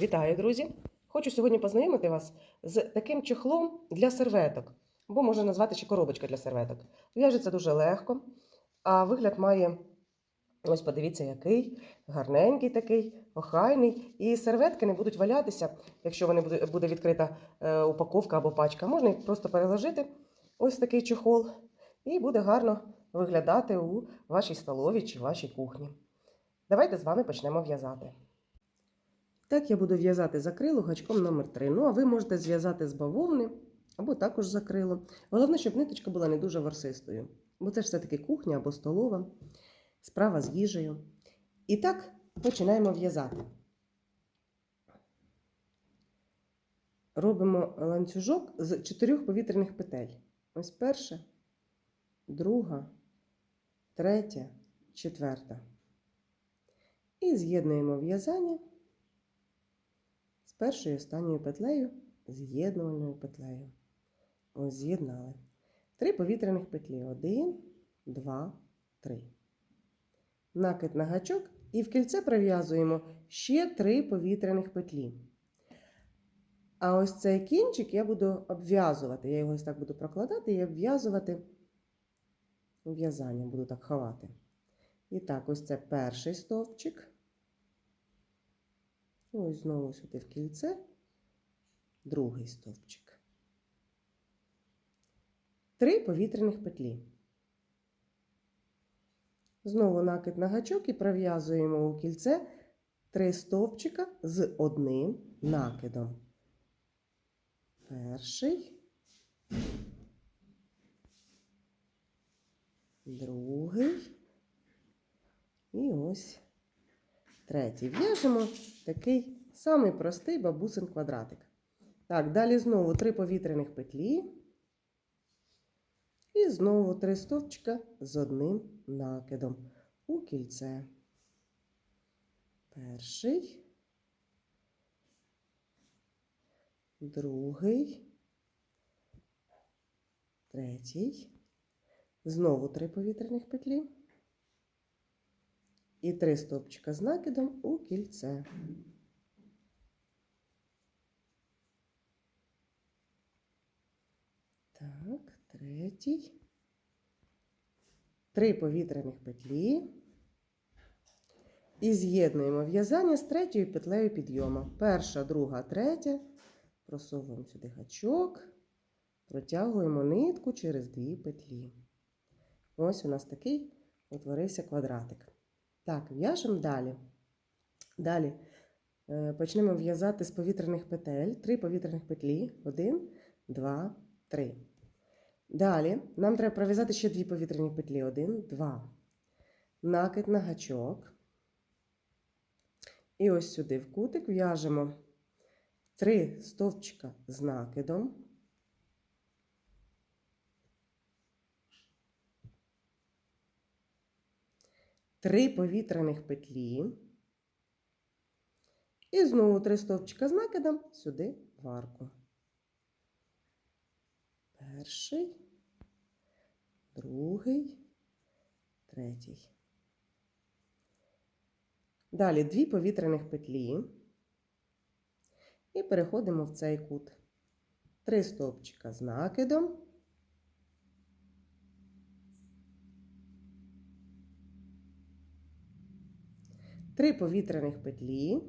Вітаю, друзі! Хочу сьогодні познайомити вас з таким чехлом для серветок, або можна назвати ще коробочка для серветок. В'яжеться дуже легко, а вигляд має, ось подивіться, який гарненький такий, охайний. І серветки не будуть валятися, якщо вони буде, буде відкрита е, упаковка або пачка. Можна їх просто переложити, ось такий чехол, і буде гарно виглядати у вашій столовій чи вашій кухні. Давайте з вами почнемо в'язати. Так я буду в'язати закрило гачком номер 3 Ну, а ви можете зв'язати з бавовни або також закрило. Головне, щоб ниточка була не дуже ворсистою, бо це ж все-таки кухня або столова, справа з їжею. І так починаємо в'язати. Робимо ланцюжок з чотирьох повітряних петель. Ось перша, друга, третя, четверта. І з'єднуємо в'язання першою і останньою петлею з'єднувальною петлею. Ось з'єднали. Три повітряних петлі. Один, два, три. Накид на гачок і в кільце пров'язуємо ще три повітряних петлі. А ось цей кінчик я буду обв'язувати. Я його ось так буду прокладати і обв'язувати в'язання, буду так ховати. І так, ось це перший стовпчик. І ось знову сюди в кільце, другий стовпчик. Три повітряних петлі. Знову накид на гачок і пров'язуємо у кільце три стовпчика з одним накидом. Перший, другий і ось третій. В'яжемо такий самий простий бабусин квадратик. Так, далі знову три повітряних петлі. І знову три стовпчика з одним накидом у кільце. Перший, другий, третій. Знову три повітряних петлі і три стовпчика з накидом у кільце. Так, третій. Три повітряних петлі. І з'єднуємо в'язання з третьою петлею підйому. Перша, друга, третя. Просовуємо сюди гачок, протягуємо нитку через дві петлі. Ось у нас такий утворився квадратик. Так, в'яжемо далі. Далі е, почнемо в'язати з повітряних петель. Три повітряних петлі. Один, два, три. Далі нам треба пров'язати ще дві повітряні петлі. Один, два. Накид на гачок. І ось сюди в кутик в'яжемо три стовпчика з накидом. Три повітряних петлі. І знову три стовпчика з накидом сюди в арку. Перший, другий, третій. Далі дві повітряних петлі. І переходимо в цей кут. Три стовпчика з накидом. Три повітряних петлі.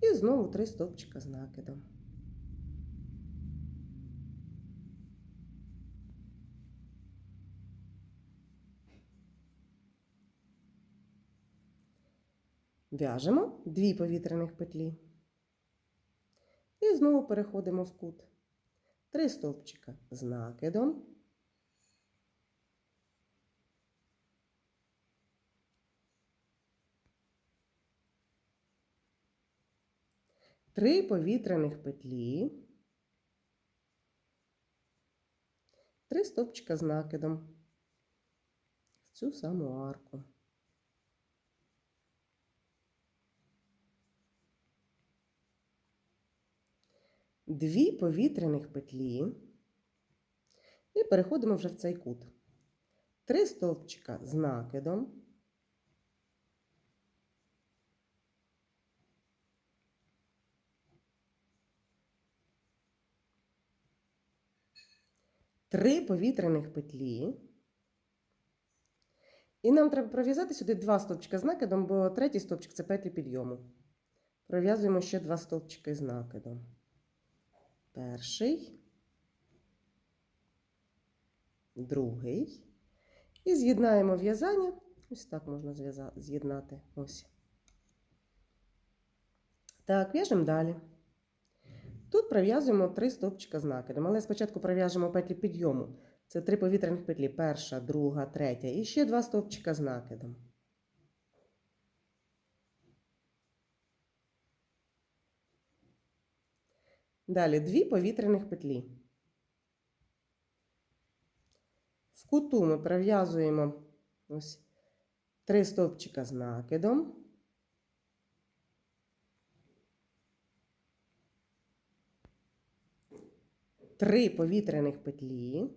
І знову три стовпчика з накидом. В'яжемо дві повітряних петлі. І знову переходимо в кут. Три стовпчика з накидом. Три повітряних петлі. Три стовпчика з накидом. В цю саму арку. дві повітряних петлі і переходимо вже в цей кут. Три стовпчика з накидом. 3 повітряних петлі. І нам треба пров'язати сюди два стовпчика з накидом, бо третій стовпчик це петлі підйому. Пров'язуємо ще два стовпчики з накидом. Перший, другий. І з'єднаємо в'язання. Ось так можна з'єднати. Ось. Так, в'яжемо далі. Тут пров'язуємо три стовпчика з але спочатку пров'яжемо петлі підйому. Це три повітряних петлі. Перша, друга, третя. І ще два стовпчика з накидом. Далі дві повітряних петлі. В куту ми пров'язуємо ось три стовпчика з накидом. Три повітряних петлі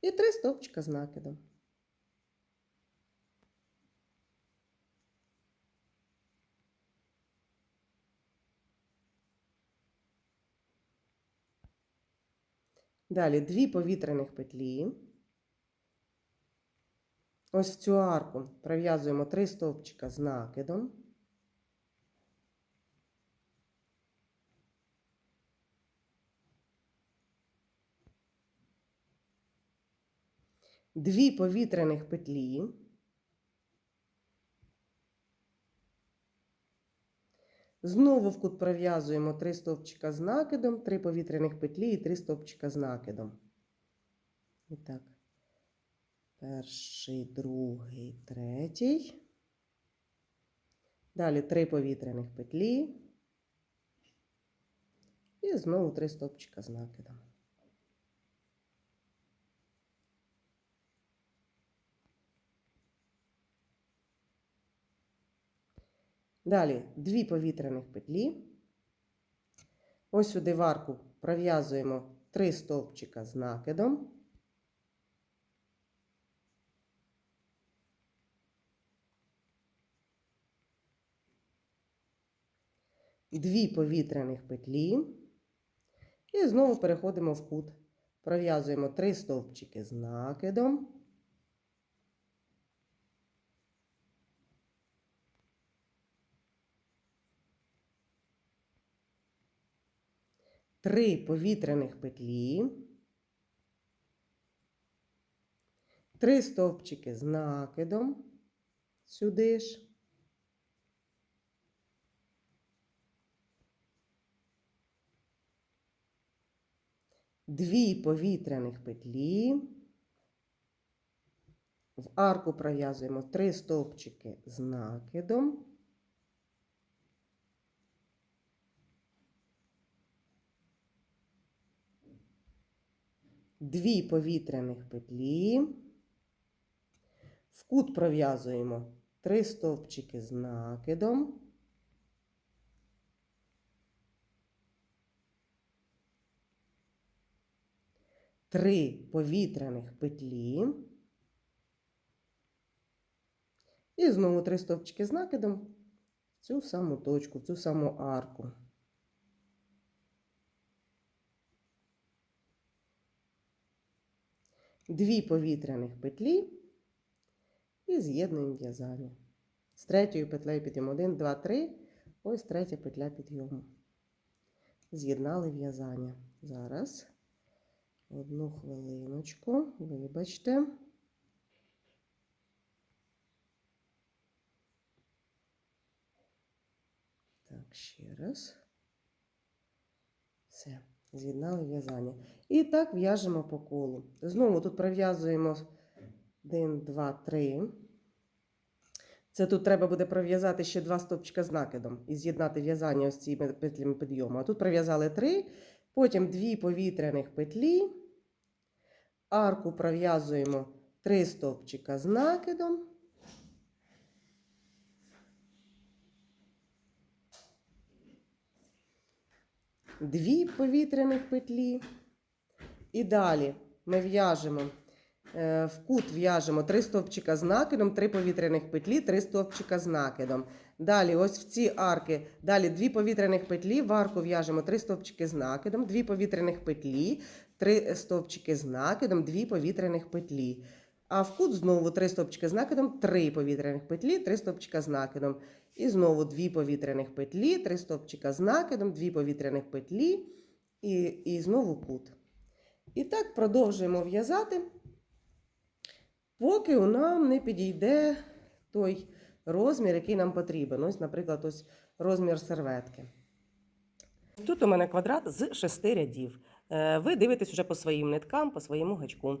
і три стовпчика з накидом. Далі дві повітряних петлі. Ось в цю арку пров'язуємо три стовпчика з накидом. Дві повітряних петлі. Знову в кут пров'язуємо три стовпчика з накидом, три повітряних петлі і три стовпчика з накидом. І так. Перший, другий, третій. Далі три повітряних петлі. І знову три стовпчика з накидом. Далі дві повітряних петлі. Ось сюди в арку пров'язуємо три стовпчика з накидом. Дві повітряних петлі. І знову переходимо в кут. Пров'язуємо три стовпчики з накидом. Три повітряних петлі. Три стовпчики з накидом. Сюди ж. Дві повітряних петлі. В арку пров'язуємо три стовпчики з накидом. Дві повітряних петлі. В кут пров'язуємо три стовпчики з накидом. Три повітряних петлі. І знову три стовпчики з накидом в цю саму точку, в цю саму арку. Дві повітряних петлі і з'єднуємо в'язання. З третьою петлею підйому 1, 2, 3. Ось третя петля підйому. З'єднали в'язання. Зараз одну хвилиночку, вибачте. Так, ще раз. Все, з'єднали в'язання. І так в'яжемо по колу. Знову тут пров'язуємо 1, 2, 3. Це тут треба буде пров'язати ще два стовпчика з накидом і з'єднати в'язання ось цими петлями підйому. А тут пров'язали 3, потім дві повітряних петлі. Арку пров'язуємо 3 стовпчика з накидом. Дві повітряних петлі. І далі ми в'яжемо е, в кут в'яжемо 3 стовпчика з накидом, 3 повітряних петлі, 3 стовпчика з накидом. Далі, ось в ці арки, далі 2 повітряних петлі, в арку в'яжемо 3 стовпчики з накидом, 2 повітряних петлі, 3 стовпчики з накидом, 2 повітряних петлі. А в кут знову 3 стовпчики з накидом, 3 повітряних петлі, 3 стовпчика з накидом. І знову 2 повітряних петлі, 3 стовпчика з накидом, 2 повітряних петлі і, і знову кут. І так продовжуємо в'язати, поки у нам не підійде той розмір, який нам потрібен. Ось, наприклад, ось розмір серветки. Тут у мене квадрат з шести рядів. Е, Ви дивитесь уже по своїм ниткам, по своєму гачку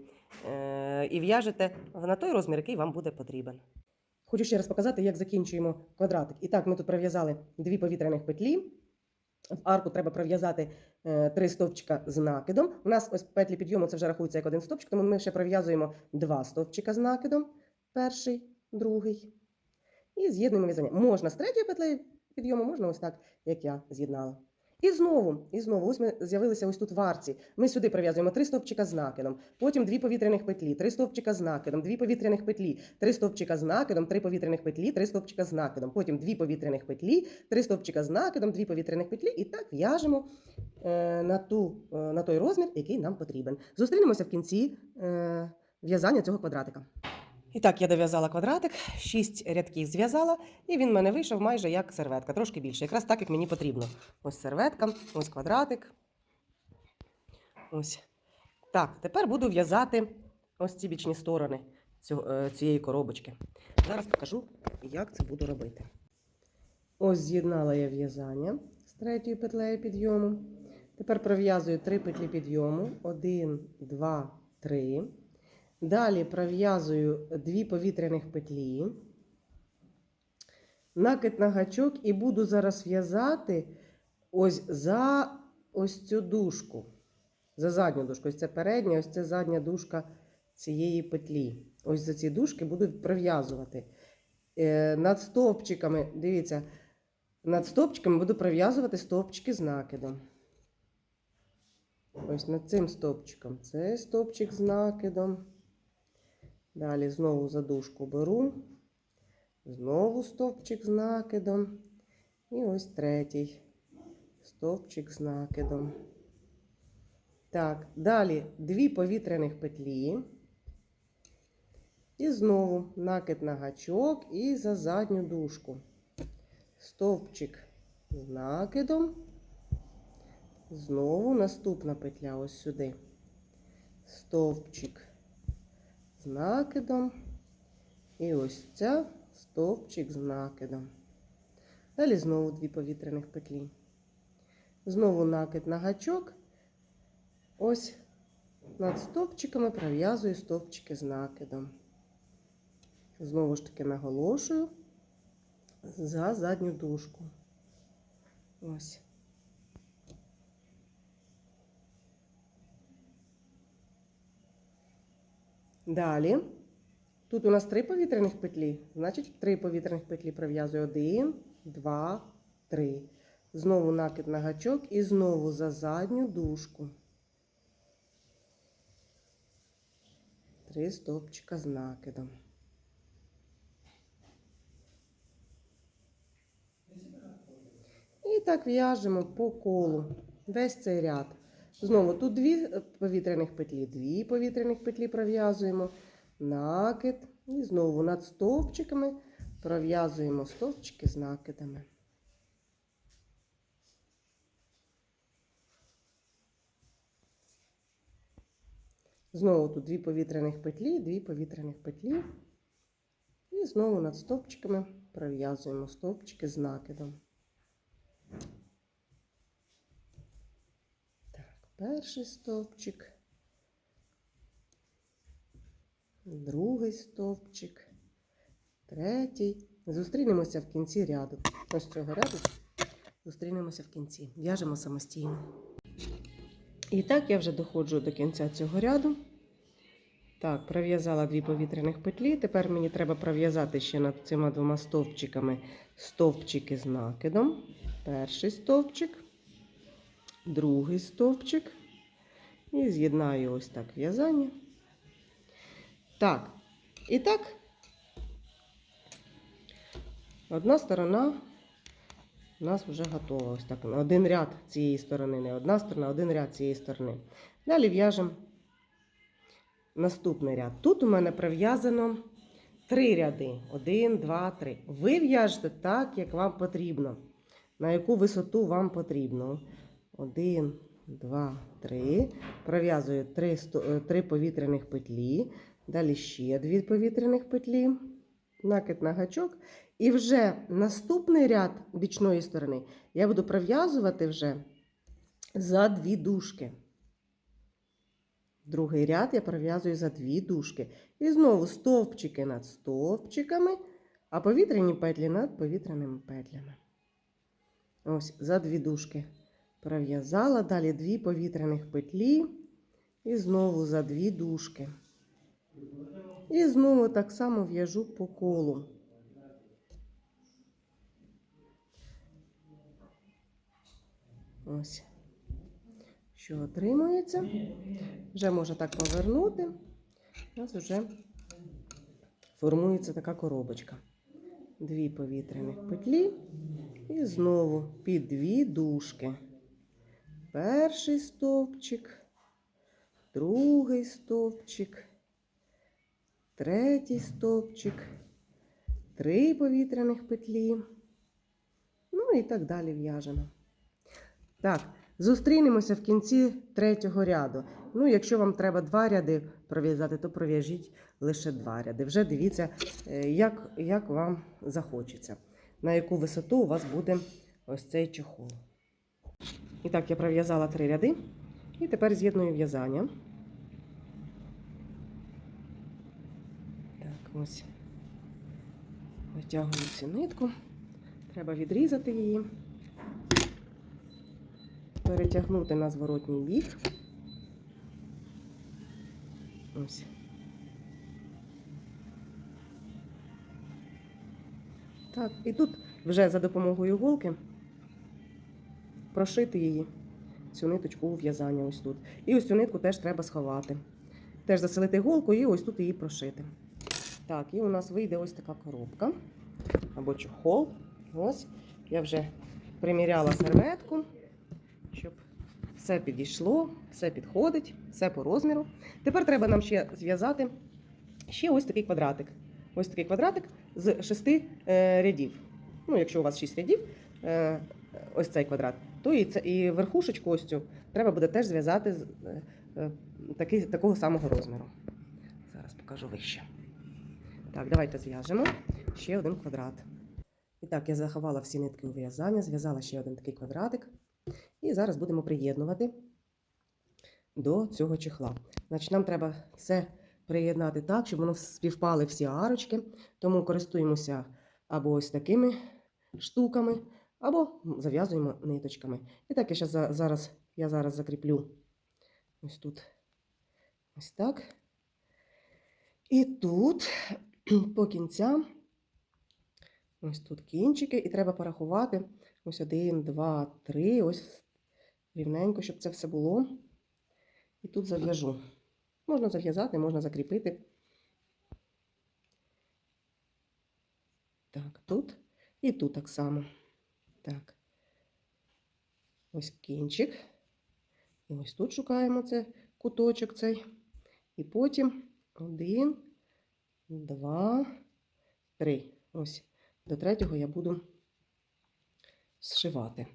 е, і в'яжете на той розмір, який вам буде потрібен. Хочу ще раз показати, як закінчуємо квадратик. І так, ми тут пров'язали дві повітряних петлі. В арку треба пров'язати е, три стовпчика з накидом. У нас ось петлі підйому це вже рахується як один стовпчик, тому ми ще пров'язуємо два стовпчика з накидом. Перший, другий. І з'єднуємо в'язання. Можна з третьої петлею підйому, можна ось так, як я з'єднала. І знову, і знову, ось ми з'явилися ось тут в арці. Ми сюди прив'язуємо три стовпчика з накидом, потім дві повітряних петлі, три стовпчика з накидом, дві повітряних петлі, три стовпчика з накидом, три повітряних петлі, три стовпчика з накидом, потім дві повітряних петлі, три стовпчика з накидом, дві повітряних петлі, і так в'яжемо е, на, ту, е, на той розмір, який нам потрібен. Зустрінемося в кінці е, в'язання цього квадратика. І так, я дов'язала квадратик, шість рядків зв'язала, і він в мене вийшов майже як серветка, трошки більше, якраз так, як мені потрібно. Ось серветка, ось квадратик. Ось. Так, тепер буду в'язати ось ці бічні сторони е, цієї коробочки. Зараз покажу, як це буду робити. Ось з'єднала я в'язання з третьою петлею підйому. Тепер пров'язую три петлі підйому. Один, два, три. Далі пров'язую дві повітряних петлі, накид на гачок і буду зараз в'язати ось за ось цю дужку. За задню дужку. Ось це передня, ось це задня дужка цієї петлі. Ось за ці дужки буду пров'язувати. Е, над стовпчиками, дивіться, над стовпчиками буду пров'язувати стовпчики з накидом. Ось над цим стовпчиком. Це стовпчик з накидом. Далі знову задушку беру, знову стовпчик з накидом. І ось третій стовпчик з накидом. Так, далі дві повітряних петлі. І знову накид на гачок і за задню дужку. Стовпчик з накидом. Знову наступна петля ось сюди. Стовпчик з накидом. І ось ця стовпчик з накидом. Далі знову дві повітряних петлі. Знову накид на гачок. Ось над стовпчиками пров'язую стовпчики з накидом. Знову ж таки наголошую за задню дужку. Ось. Далі. Тут у нас три повітряних петлі, значить, три повітряних петлі пров'язую. Один, два, три. Знову накид на гачок і знову за задню дужку. Три стовпчика з накидом. І так в'яжемо по колу весь цей ряд. Знову тут дві е, повітряних петлі, дві повітряних петлі пров'язуємо, накид. І знову над стовпчиками пров'язуємо стовпчики з накидами. Знову тут дві повітряних петлі, дві повітряних петлі. І знову над стовпчиками пров'язуємо стовпчики з накидом. Перший стовпчик, другий стовпчик, третій. Зустрінемося в кінці ряду. Ось цього ряду зустрінемося в кінці. В'яжемо самостійно. І так я вже доходжу до кінця цього ряду. Так, пров'язала дві повітряних петлі. Тепер мені треба пров'язати ще над цими двома стовпчиками стовпчики з накидом. Перший стовпчик другий стовпчик і з'єднаю ось так в'язання. Так, і так, одна сторона у нас вже готова. Ось так. Один ряд цієї сторони, не одна сторона, один ряд цієї сторони. Далі в'яжемо наступний ряд. Тут у мене прив'язано три ряди. Один, два, три. Ви в'яжете так, як вам потрібно. На яку висоту вам потрібно. Один, два, три. Пров'язую три, сто- е, три повітряних петлі. Далі ще дві повітряних петлі. Накид на гачок. І вже наступний ряд бічної сторони я буду пров'язувати вже за дві дужки. Другий ряд я пров'язую за дві дужки. І знову стовпчики над стовпчиками, а повітряні петлі над повітряними петлями. Ось за дві дужки пров'язала, далі дві повітряних петлі. І знову за дві дужки. І знову так само в'яжу по колу. Ось. Що отримується. Вже можна так повернути. У нас вже формується така коробочка. Дві повітряних петлі. І знову під дві дужки. Перший стовпчик, другий стовпчик, третій стовпчик, три повітряних петлі. Ну і так далі в'яжемо. Так, зустрінемося в кінці третього ряду. Ну, якщо вам треба два ряди пров'язати, то пров'яжіть лише два ряди. Вже дивіться, е, як, як вам захочеться, на яку висоту у вас буде ось цей чохол. І так, я пров'язала три ряди. І тепер з'єдную в'язання. Так, ось. Витягую цю нитку. Треба відрізати її перетягнути на зворотній бік. Ось. Так, і тут вже за допомогою голки прошити її, цю ниточку у в'язання ось тут. І ось цю нитку теж треба сховати. Теж заселити голку і ось тут її прошити. Так, і у нас вийде ось така коробка або чохол. Ось. Я вже приміряла серветку щоб все підійшло, все підходить, все по розміру. Тепер треба нам ще зв'язати ще ось такий квадратик. Ось такий квадратик з шести е, рядів. Ну, якщо у вас шість рядів, е, ось цей квадрат, то і, це, і верхушечку ось цю треба буде теж зв'язати з е, е, такий, такого самого розміру. Зараз покажу вище. Так, давайте зв'яжемо ще один квадрат. І так, я заховала всі нитки у в'язання, зв'язала ще один такий квадратик. І зараз будемо приєднувати до цього чехла. Значить, нам треба все приєднати так, щоб воно співпали всі арочки. Тому користуємося або ось такими штуками, або зав'язуємо ниточками. І так, я зараз, я зараз закріплю ось тут ось так. І тут по кінцям, ось тут кінчики, і треба порахувати. Ось один, два, три. Ось рівненько, щоб це все було. І тут зав'яжу. Можна зав'язати, можна закріпити. Так, тут і тут так само. Так. Ось кінчик. І ось тут шукаємо це куточок цей. І потім один, два, три. Ось до третього я буду зшивати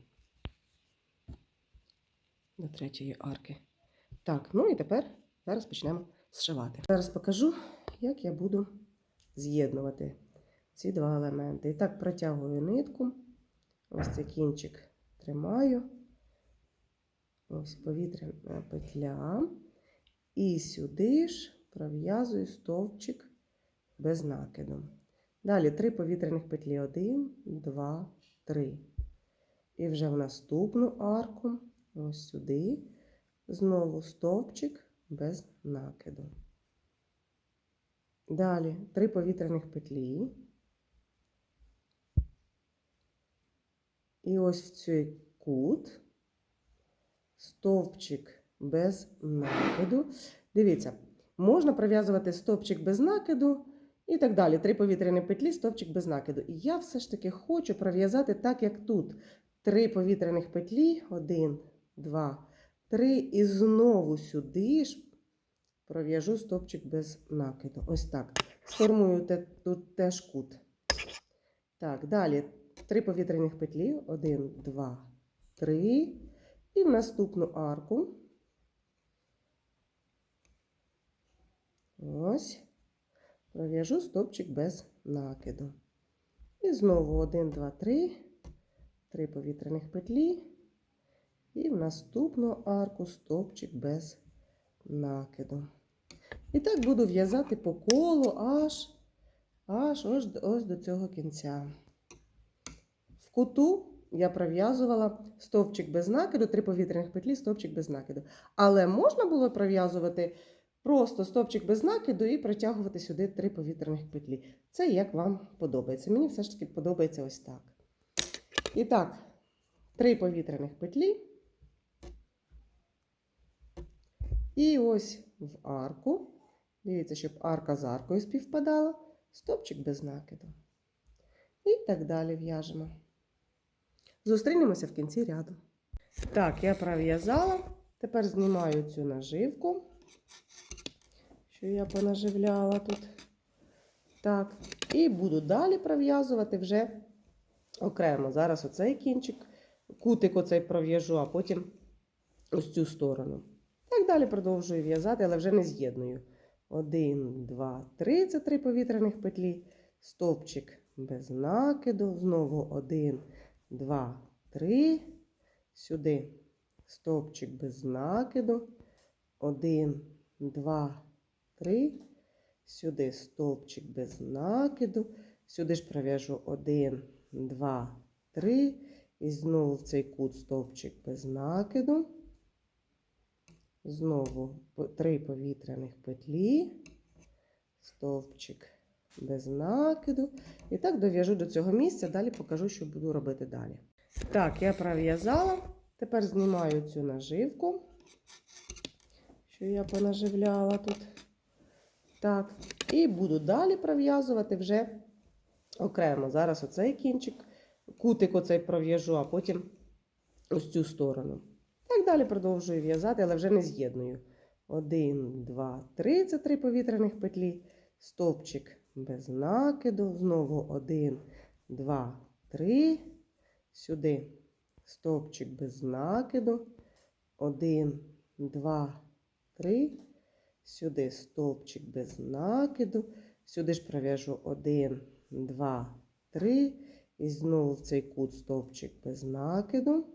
до третьої арки. Так, ну і тепер зараз почнемо зшивати. Зараз покажу, як я буду з'єднувати ці два елементи. І так, протягую нитку, ось цей кінчик тримаю, ось повітряна петля, і сюди ж пров'язую стовпчик без накиду. Далі три повітряних петлі: один, два, три. І вже в наступну арку, ось сюди, знову стовпчик без накиду. Далі три повітряних петлі. І ось в цей кут, стовпчик без накиду. Дивіться, можна пров'язувати стовпчик без накиду і так далі. Три повітряні петлі, стовпчик без накиду. І я все ж таки хочу пров'язати так, як тут. Три повітряних петлі, один, два, 3 і знову сюди ж пров'яжу стовпчик без накиду. Ось так. Сформую тут теж кут. Так, далі три повітряних петлі. Один, два, три. І в наступну арку. Ось. Пров'яжу стовпчик без накиду. І знову 1, 2, 3. Три повітряних петлі. І в наступну арку стовпчик без накиду. І так буду в'язати по колу аж, аж ось, ось до цього кінця. Куту я пров'язувала стовпчик без накиду, три повітряних петлі, стовпчик без накиду. Але можна було пров'язувати просто стовпчик без накиду і протягувати сюди три повітряних петлі. Це як вам подобається. Мені все ж таки подобається ось так. І так, три повітряних петлі. І ось в арку. Дивіться, щоб арка з аркою співпадала, стопчик без накиду. І так далі в'яжемо. Зустрінемося в кінці ряду. Так, я пров'язала. Тепер знімаю цю наживку, що я понаживляла тут. Так, і буду далі пров'язувати вже окремо. Зараз оцей кінчик, кутик оцей пров'яжу, а потім ось цю сторону. Так далі продовжую в'язати, але вже не з'єдную. Один, два, три це три повітряних петлі. Стовпчик без накиду. Знову один, два, три. Сюди стовпчик без накиду. Один, два, три. Сюди стовпчик без накиду. Сюди ж пров'яжу один, два, три. І знову в цей кут стовпчик без накиду. Знову три повітряних петлі, стовпчик без накиду. І так дов'яжу до цього місця, далі покажу, що буду робити далі. Так, я пров'язала. Тепер знімаю цю наживку, що я понаживляла тут. Так, і буду далі пров'язувати вже окремо. Зараз оцей кінчик, кутик оцей пров'яжу, а потім ось цю сторону. Так далі продовжую в'язати, але вже не з'єдную. Один, два, три це три повітряних петлі. Стовпчик без накиду. Знову один, два, три. Сюди стовпчик без накиду. Один, два, три. Сюди стовпчик без накиду. Сюди ж пров'яжу один, два, три. І знову в цей кут стовпчик без накиду.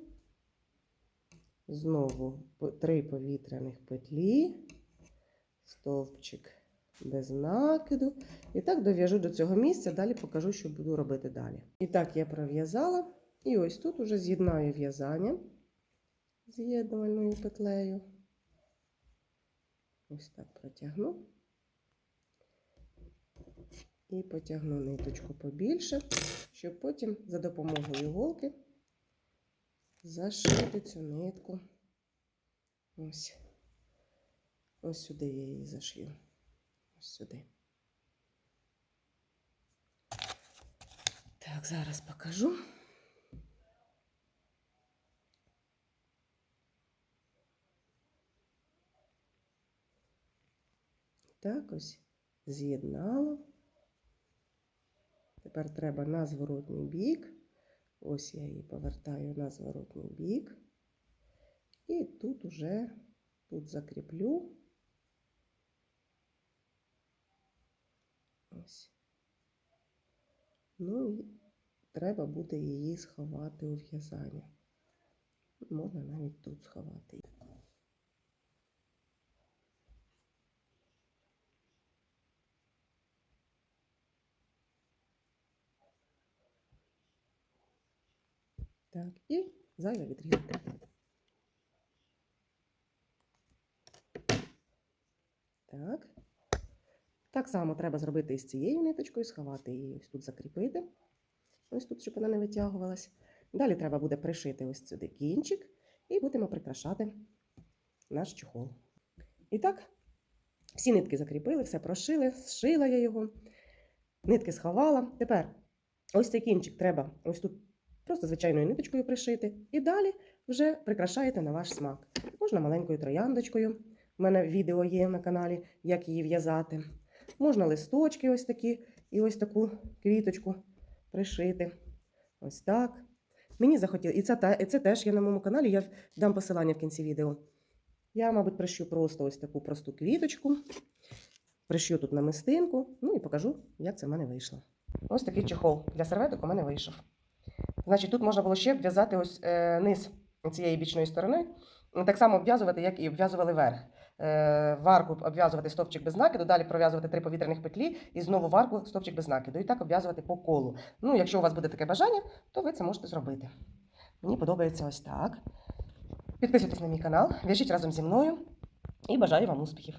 Знову три повітряних петлі, стовпчик без накиду. І так дов'яжу до цього місця, далі покажу, що буду робити далі. І так я пров'язала. І ось тут уже з'єднаю в'язання з'єднувальною петлею. Ось так протягну. І потягну ниточку побільше, щоб потім за допомогою голки зашити цю нитку. Ось. Ось сюди я її зашью. Сюди. Так, зараз покажу. Так, ось з'єднала. Тепер треба на зворотній бік. Ось я її повертаю на зворотній бік. І тут уже тут закріплю. Ось. Ну і треба буде її сховати у в'язання. Можна навіть тут сховати. Так, і зайве відрізати. Так. Так само треба зробити із цією ниточкою, сховати її, ось тут закріпити. Ось тут, щоб вона не витягувалась. Далі треба буде пришити ось сюди кінчик і будемо прикрашати наш чохол. І так, всі нитки закріпили, все прошили, зшила я його, нитки сховала. Тепер ось цей кінчик треба ось тут просто звичайною ниточкою пришити. І далі вже прикрашаєте на ваш смак. Можна маленькою трояндочкою. У мене відео є на каналі, як її в'язати. Можна листочки ось такі, і ось таку квіточку пришити. Ось так. Мені захотілося, і це, і це теж є на моєму каналі, я дам посилання в кінці відео. Я, мабуть, прищу просто ось таку просту квіточку, прищу тут намистинку, ну і покажу, як це в мене вийшло. Ось такий чехол для серветок у мене вийшов. Значить, тут можна було ще обв'язати ось е, низ цієї бічної сторони, так само обв'язувати, як і обв'язували верх. Е, варку обв'язувати стовпчик без накиду, далі пров'язувати три повітряних петлі і знову варку стовпчик без накиду. І так обв'язувати по колу. Ну, якщо у вас буде таке бажання, то ви це можете зробити. Мені подобається ось так. Підписуйтесь на мій канал, в'яжіть разом зі мною і бажаю вам успіхів!